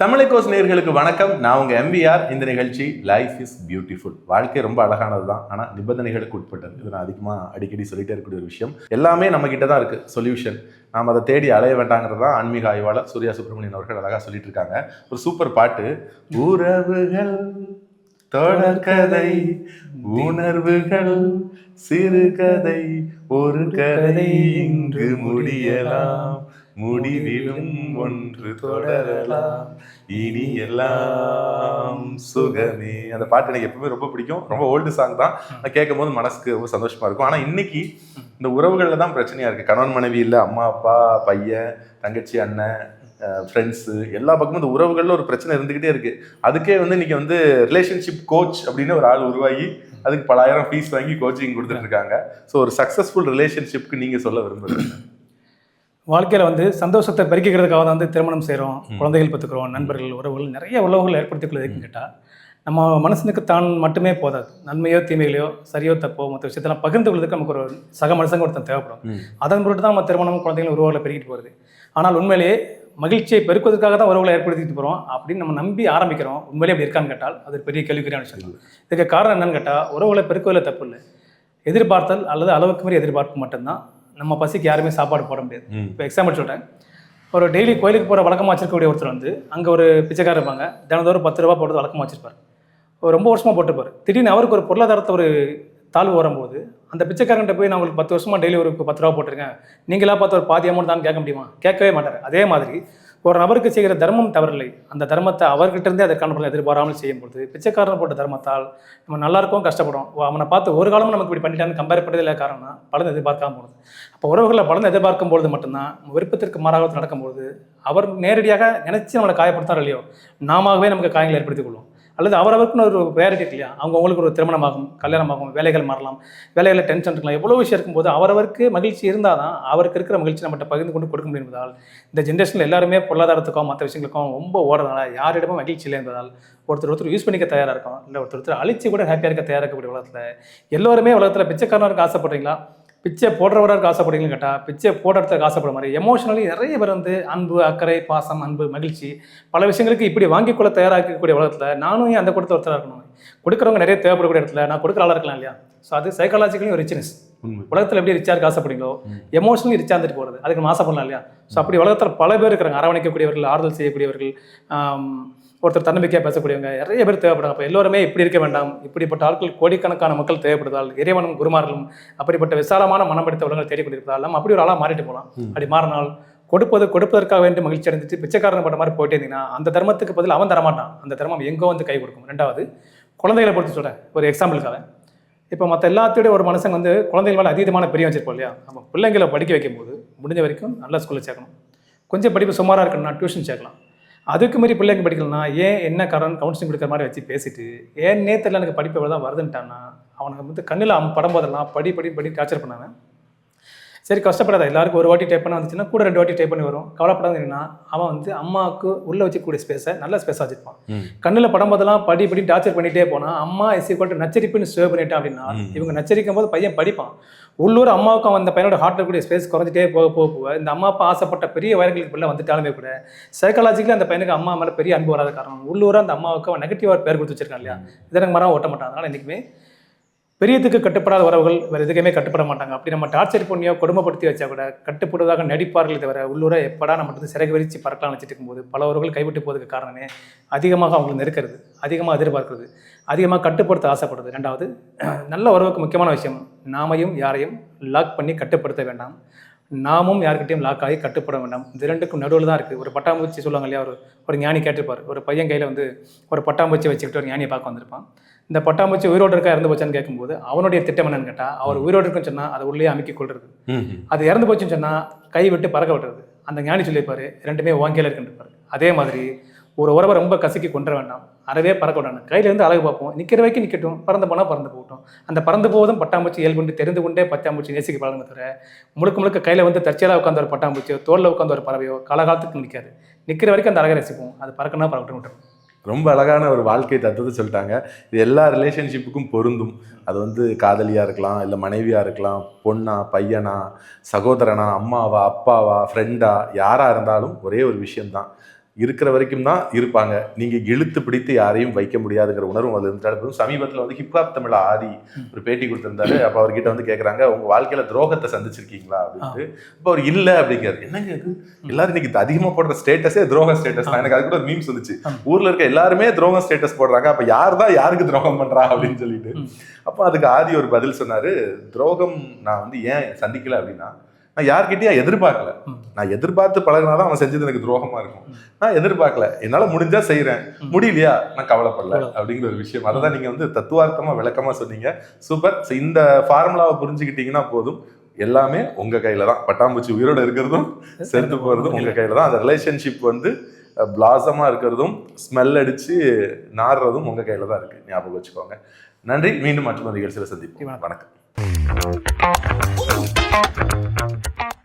தமிழகோஸ் நேர்களுக்கு வணக்கம். நான் உங்க எம்பிஆர் இந்த நிகழ்ச்சி லைஃப் இஸ் பியூட்டிஃபுல் வாழ்க்கை ரொம்ப அழகானது தான் ஆனால் நிபந்தனைகளுக்கு உட்பட்டது. இது நான் அதிகமாக அடிக்கடி சொல்லிட்டே இருக்கக்கூடிய ஒரு விஷயம். எல்லாமே நம்ம கிட்ட தான் இருக்கு. சொல்யூஷன் நாம் அதை தேடி அலைய வேண்டாங்கிறது தான் ஆன்மீக ஆய்வாளர் சூர்யா சுப்பிரமணியன் அவர்கள் அழகாக சொல்லிட்டு இருக்காங்க. ஒரு சூப்பர் பாட்டு. உறவுகள் தொடர்கதை உணர்வுகள் சிறுகதை ஒரு கதை இங்கு முடியலாம். முடிவிலும் ஒன்று தொடரலாம். இனி எல்லாம் சுகமே. அந்த பாட்டு எனக்கு எப்பவுமே ரொம்ப பிடிக்கும். ரொம்ப ஓல்டு சாங் தான். நான் கேட்கும் போது மனசுக்கு ரொம்ப சந்தோஷமா இருக்கும். ஆனா இன்னைக்கு இந்த உறவுகள்ல தான் பிரச்சனையா இருக்கு. கணவன் மனைவி இல்ல அம்மா அப்பா பையன் தங்கச்சி அண்ணன் ஃப்ரெண்ட்ஸு எல்லா பக்கமும் இந்த உறவுகளில் ஒரு பிரச்சனை இருந்துக்கிட்டே இருக்கு. அதுக்கே வந்து இன்னைக்கு வந்து ரிலேஷன்ஷிப் கோச் அப்படின்னு ஒரு ஆள் உருவாகி அதுக்கு பலாயிரம் ஃபீஸ் வாங்கி கோச்சிங் கொடுத்துட்டு இருக்காங்க. ஸோ ஒரு சக்ஸஸ்ஃபுல் ரிலேஷன்ஷிப்க்கு நீங்க சொல்ல விரும்புறீங்க வாழ்க்கையில் வந்து சந்தோஷத்தை பெருக்கிக்கிறதுக்காக தான் வந்து திருமணம் செய்கிறோம் குழந்தைகள் பெற்றுக்கிறோம் நண்பர்கள் உறவுகள் நிறைய உறவுகள் ஏற்படுத்திக் எதுக்குன்னு கேட்டால் நம்ம மனசனுக்கு தான் மட்டுமே போதாது. நன்மையோ தீமைகளையோ சரியோ தப்போ மற்ற விஷயத்தெல்லாம் பகிர்ந்து கொள்வதற்கு நமக்கு ஒரு சக மனுஷங்க ஒருத்தன் தேவைப்படும். அதன் பொருட்டு தான் நம்ம திருமணம் குழந்தைகள் உறவுகளை பெருக்கிட்டு போகிறது ஆனால் உண்மையிலேயே மகிழ்ச்சியை பெருக்குவதற்காக தான் உறவுகளை ஏற்படுத்திட்டு போகிறோம் அப்படின்னு நம்ம நம்பி ஆரம்பிக்கிறோம். உண்மையிலே அப்படி இருக்கான்னு கேட்டால் அது பெரிய கேள்விக்குறியான விஷயம் இதுக்கு காரணம் என்னன்னு கேட்டால் உறவுகளை பெருக்குவதில் தப்பு இல்லை. எதிர்பார்த்தல் அல்லது அளவுக்கு மீறி எதிர்பார்ப்பு மட்டும்தான். நம்ம பசிக்கு யாருமே சாப்பாடு போட முடியாது. இப்போ எக்ஸாம்பிள் சொல்கிறேன் ஒரு டெய்லி கோயிலுக்கு போகிற வழக்கமாக வச்சிருக்கக்கூடிய ஒருத்தர் வந்து அங்கே ஒரு பிச்சைக்காரர் இருப்பாங்க. தினந்தோறும் பத்து ரூபா போடுறது வழக்கமாக வச்சிருப்பார். ஒரு ரொம்ப வருஷமாக போட்டுப்பார். திடீர்னு அவருக்கு ஒரு பொருளாதாரத்தை ஒரு தாழ்வு வரும்போது அந்த பிச்சைக்காரன்ட்ட போய் நான் உங்களுக்கு பத்து வருஷமாக டெய்லி ஒரு பத்து ரூபா போட்டிருக்கேன். நீங்களா பார்த்து ஒரு பாதி அமௌண்ட் தான் கேட்க முடியுமா? கேட்கவே மாட்டார். அதே மாதிரி ஒரு நபருக்கு செய்கிற தர்மம் தவறில்லை. அந்த தர்மத்தை அவர்கிட்ட இருந்தே அதற்கான பலன் எதிர்பாராமல் செய்யும் பொழுது பிச்சைக்காரன் போட்ட தர்மத்தால் நம்ம நல்லா இருக்கும் கஷ்டப்படும் ஓ, அவனை பார்த்து ஒரு காலமும் நமக்கு இப்படி பண்ணிட்டான்னு கம்பேர் பண்ணதில்லை காரணம் பலன் எதிர்பார்க்காம போகுது அப்போ உறவுகளில் பலன் எதிர்பார்க்கும் பொழுது மட்டும்தான் விருப்பத்திற்கு மாறாக நடக்கும்போது அவர் நேரடியாக நினைச்சு நம்மளை காயப்படுத்தாரோ இல்லையோ நாமவே நமக்கு காயங்களை ஏற்படுத்திக் கொள்வோம். அல்லது அவரவருக்குன்னு ஒரு ப்ரையாரிட்டி இல்லையா? அவங்க அவங்களுக்கு ஒரு திருமணமாகும் கல்யாணமாகும் வேலைகள் மாறலாம் வேலைகளில் டென்ஷன் இருக்கலாம் எவ்வளோ விஷயம் இருக்கும்போது அவரவருக்கு மகிழ்ச்சி இருந்தால் தான் அவருக்கு இருக்கிற மகிழ்ச்சி நம்மகிட்ட பகிர்ந்து கொண்டு கொடுக்க முடியும் என்பதால் இந்த ஜென்ரேஷனில் எல்லாருமே பொருளாதாரத்துக்கும் மற்ற விஷயங்களுக்கும் ரொம்ப ஓடுறதுனால யாரிடமும் மகிழ்ச்சி இல்லை என்பதால் ஒருத்தர் ஒருத்தர் யூஸ் பண்ணிக்க தயாராக இருக்கும் இல்லை ஒருத்தர் ஒருத்தர் அழிச்சு கூட ஹாப்பியாக இருக்க தயாராக இருக்கக்கூடிய உலகத்தில் எல்லோருமே உலகத்தில் பிச்சைக்காரனுக்கு ஆசைப்படுறீங்களா? பிச்சை போடுறவருக்கு ஆசைப்படுறீங்கன்னு கேட்டால் பிச்சை போடுறதுக்கு ஆசைப்படுற மாதிரி எமோஷனலி நிறைய பேர் வந்து அன்பு அக்கறை பாசம் அன்பு மகிழ்ச்சி பல விஷயங்களுக்கு இப்படி வாங்கிக் கொள்ள தயாராக இருக்கக்கூடிய உலகத்தில் நானும் ஏன் அந்த கொடுத்த ஒருத்தராக இருக்கணும்? கொடுக்குறவங்க நிறைய தேவைப்படக்கூடிய இடத்துல நான் கொடுக்குற ஆளாக இருக்கலாம் இல்லையா? ஸோ அது சைக்காலஜிக்கலி ஒரு ரிச்னஸ் உலகத்தில் எப்படி ரிச்சாக ஆசைப்படுறீங்களோ எமோஷனலி ரிச்சாக இருந்துட்டு போகிறது அதுக்கு நம்ம ஆசைப்படலாம் இல்லையா? ஸோ அப்படி உலகத்தில் பல பேர் இருக்கிறாங்க. அரவணைக்கக்கூடியவர்கள் ஆறுதல் செய்யக்கூடியவர்கள் ஒருத்தர் தன்னம்பிக்கையாக பேசக்கூடியவங்க நிறைய பேர் தேவைப்படுறாங்க அப்போ எல்லோருமே இப்படி இருக்க வேண்டாம். இப்படிப்பட்ட ஆட்கள் கோடிக்கணக்கான மக்கள் தேவைப்படுதால் இறைவனும் குருமார்களும் அப்படிப்பட்ட விசாலமான மனம் படைத்த உலகங்கள் தேடிக்கொண்டிருப்பதால் நம்ம அப்படி ஒரு ஆளாக மாறிட்டு போகலாம். அப்படி மாறினால் கொடுப்பது கொடுப்பதற்காக வேண்டி மகிழ்ச்சி அடைஞ்சிட்டு பிச்சைக்காரன் பட்ட மாதிரி போயிட்டே இருந்தீங்கன்னா அந்த தர்மத்துக்கு பதில் அவன் தரமாட்டான். அந்த தர்மம் எங்கோ வந்து கை கொடுக்கும். ரெண்டாவது குழந்தைகளை பொறுத்து சொல்கிறேன் ஒரு எக்ஸாம்பிளுக்காக இப்போ மற்ற எல்லாத்தோட ஒரு மனுஷன் வந்து குழந்தைகள் மேலே அதீதமான பெரிய வச்சிருப்போம் இல்லையா? நம்ம பிள்ளைங்களை படிக்க வைக்கும்போது முடிஞ்ச வரைக்கும் நல்ல ஸ்கூலில் சேர்க்கணும். கொஞ்சம் படிப்பு சுமாராக இருக்கணும்னா டியூஷன் சேர்க்கலாம். அதுக்கு மாதிரி பிள்ளைங்க படிக்கலனா ஏன் என்ன கடன் கவுன்சிலிங் கொடுக்குற மாதிரி வச்சு பேசிட்டு ஏன் நேத்துல எனக்கு படிப்பு எவ்வளோ தான் வருதுன்ட்டான்னா அவனுக்கு வந்து கண்ணில் படம் போதெல்லாம் படி படி படி டார்ச்சர் பண்ணாங்க சரி கஷ்டப்படாத. எல்லாருக்கும் ஒரு வாட்டி டைப் பண்ண வந்துச்சுன்னா கூட ரெண்டு வாட்டி டைப் பண்ணி வரும். கவலைப்படாதுன்னா அவன் வந்து அம்மாவுக்கு உள்ள வச்சுக்கூடிய ஸ்பேஸை நல்ல ஸ்பேஸாக வச்சிருப்பான். கண்ணில் படம் போதெல்லாம் படி படி டார்ச்சர் பண்ணிட்டே போனா அம்மா எஸ் ஈக்குவல் நச்சரிப்புன்னு சேவ் பண்ணிட்டான் அப்படின்னா. இவங்க நச்சரிக்கும் போது பையன் படிப்பான். உள்ளூர் அம்மாவுக்கும் அந்த பையனோட ஹார்ட்ல கூடிய ஸ்பேஸ் குறைஞ்சிட்டே போக போக போக இந்த அம்மா அப்பா ஆசைப்பட்ட பெரிய வயர்களுக்கு பிள்ளை வந்துட்டாலுமே கூட சைக்காலஜிக்கலி அந்த பையனுக்கு அம்மா மேலே பெரிய அன்பு வராத காரணம் உள்ளூராக அந்த அம்மாவுக்கு அவன் நெகட்டிவாக பேர் கொடுத்து வச்சிருக்கான் இல்லையா? இதற்கு மரம் ஓட்ட மாட்டான். அதனால என்றைக்குமே பெரியத்துக்கு கட்டுப்படாத உறவுகள் வேறு எதுக்குமே கட்டுப்பட மாட்டாங்க. அப்படி நம்ம டார்ச்சர் பண்ணியோ கொடுமைப்படுத்தி வச்சா கூட கட்டுப்படுவதாக நடிப்பார்கள் தவிர உள்ளூர எப்படா நம்ம வந்து சிறகு விரிச்சு பறக்கலாம் வச்சுட்டு இருக்கும்போது பல உறவுகள் கைவிட்டு போவதுக்கு காரணமே அதிகமாக அவங்களை நெருக்கிறது அதிகமாக எதிர்பார்க்கிறது அதிகமாக கட்டுப்படுத்த ஆசைப்படுறது. ரெண்டாவது நல்ல உறவுக்கு முக்கியமான விஷயம் நாமையும் யாரையும் லாக் பண்ணி கட்டுப்படுத்த வேண்டாம். நாமும் யார்கிட்டயும் லாக் ஆகி கட்டுப்பட வேண்டாம். இது ரெண்டுக்கும் நடுவில் தான் இருக்குது ஒரு பட்டாம்பூச்சி சொல்லுவாங்க இல்லையா? ஒரு ஒரு ஞானி கேட்டிருப்பார். ஒரு பையன் கையில் வந்து ஒரு பட்டாம்பூச்சி வச்சுக்கிட்டு ஒரு ஞானியை பார்க்க வந்திருப்பான். இந்த பட்டாம்பூச்சி உயிரோடு இருக்கா இறந்து போச்சான்னு கேட்கும்போது அவனுடைய திட்டம் என்னன்னு கேட்டால் அவர் உயிரோடு இருக்குன்னு சொன்னால் அதை உள்ளே அமுக்கி கொள்றது. அது இறந்து போச்சுன்னு சொன்னால் கை விட்டு பறக்க விட்டுறது அந்த ஞானி சொல்லியிருப்பாரு ரெண்டுமே வாங்கியில் இருக்குன்றிருப்பாரு அதே மாதிரி ஒரு உறவை ரொம்ப கசக்கி கொண்டு வேண்டாம். அறவே பறக்க விடணும் கையிலேருந்து அழகு பார்ப்போம். நிற்கிற வரைக்கும் நிற்கட்டும் பறந்து போனால் பறந்து போகட்டும். அந்த பறந்து போவதும் பட்டாம்பூச்சி இயல்புண்டு தெரிந்து கொண்டே பட்டாம்பூச்சி நேசிக்க பழகுமே தவிர முழுக்க முழுக்க கையில் வந்து தற்செயலாக உட்காந்து ஒரு பட்டாம்பூச்சியோ தோளில் உட்காந்து ஒரு பறவையோ காலகாலத்துக்கு நிற்காது நிற்கிற வரைக்கும் அந்த அழகை ரசிப்போம். அது பறக்கணும் பறக்கட்டும். ரொம்ப அழகான ஒரு வாழ்க்கை தத்துவத்தை சொல்லிட்டாங்க. இது எல்லா ரிலேஷன்ஷிப்புக்கும் பொருந்தும். அது வந்து காதலியாக இருக்கலாம் இல்லை மனைவியாக இருக்கலாம் பொண்ணா பையனா சகோதரனா அம்மாவா அப்பாவா ஃப்ரெண்டா யாராக இருந்தாலும் ஒரே ஒரு விஷயம்தான். இருக்கிற வரைக்கும் தான் இருப்பாங்க. நீங்க இழுத்து பிடித்து யாரையும் வைக்க முடியாதுங்கிற உணர்வும் அதுல இருந்துட்டு சமீபத்துல வந்து ஹிப்ஹாப் தமிழ் ஆதி ஒரு பேட்டி கொடுத்திருந்தாரு. அப்ப அவர்கிட்ட வந்து கேக்குறாங்க உங்க வாழ்க்கையில துரோகத்தை சந்திச்சிருக்கீங்களா? அப்படின்ட்டு. அப்ப அவர் இல்ல அப்படிங்கிறாரு. என்னங்க எல்லாரும் இன்னைக்கு அதிகமா போடுற ஸ்டேட்டஸே துரோக ஸ்டேட்டஸ் தான். எனக்கு அது கூட மீம்ஸ் வந்துச்சு. ஊர்ல இருக்க எல்லாருமே துரோகம் ஸ்டேட்டஸ் போடுறாங்க. அப்ப யார் தான் யாருக்கு துரோகம் பண்றா அப்படின்னு சொல்லிட்டு. அப்போ அதுக்கு ஆதி ஒரு பதில் சொன்னாரு. துரோகம் நான் வந்து ஏன் சந்திக்கல அப்படின்னா நான் யார்கிட்டயும் எதிர்பார்க்கல. நான் எதிர்பார்த்து பழகினாதான் அவன் செஞ்சது எனக்கு துரோகமா இருக்கும். நான் எதிர்பார்க்கல. என்னால முடிஞ்சா செய்றேன். முடியலையா? நான் கவலைப்படல கவலை. அப்படிங்கிற ஒரு விஷயம். அதை தான் நீங்க வந்து தத்துவார்த்தமா விளக்கமா சொன்னீங்க. சூப்பர். இந்த ஃபார்முலாவை புரிஞ்சுக்கிட்டீங்கன்னா போதும். எல்லாமே உங்க கையில தான். பட்டாம்பூச்சி உயிரோட இருக்கிறதும் செத்து போறதும் உங்க கையில தான். அந்த ரிலேஷன்ஷிப் வந்து பிளாசமா இருக்கிறதும் ஸ்மெல் அடிச்சு நாடுறதும் உங்க கையில தான் இருக்கு. ஞாபகம் வச்சுக்கோங்க. நன்றி. மீண்டும் மற்றொரு நிகழ்ச்சியில சந்திப்போம். வணக்கம். Thank you.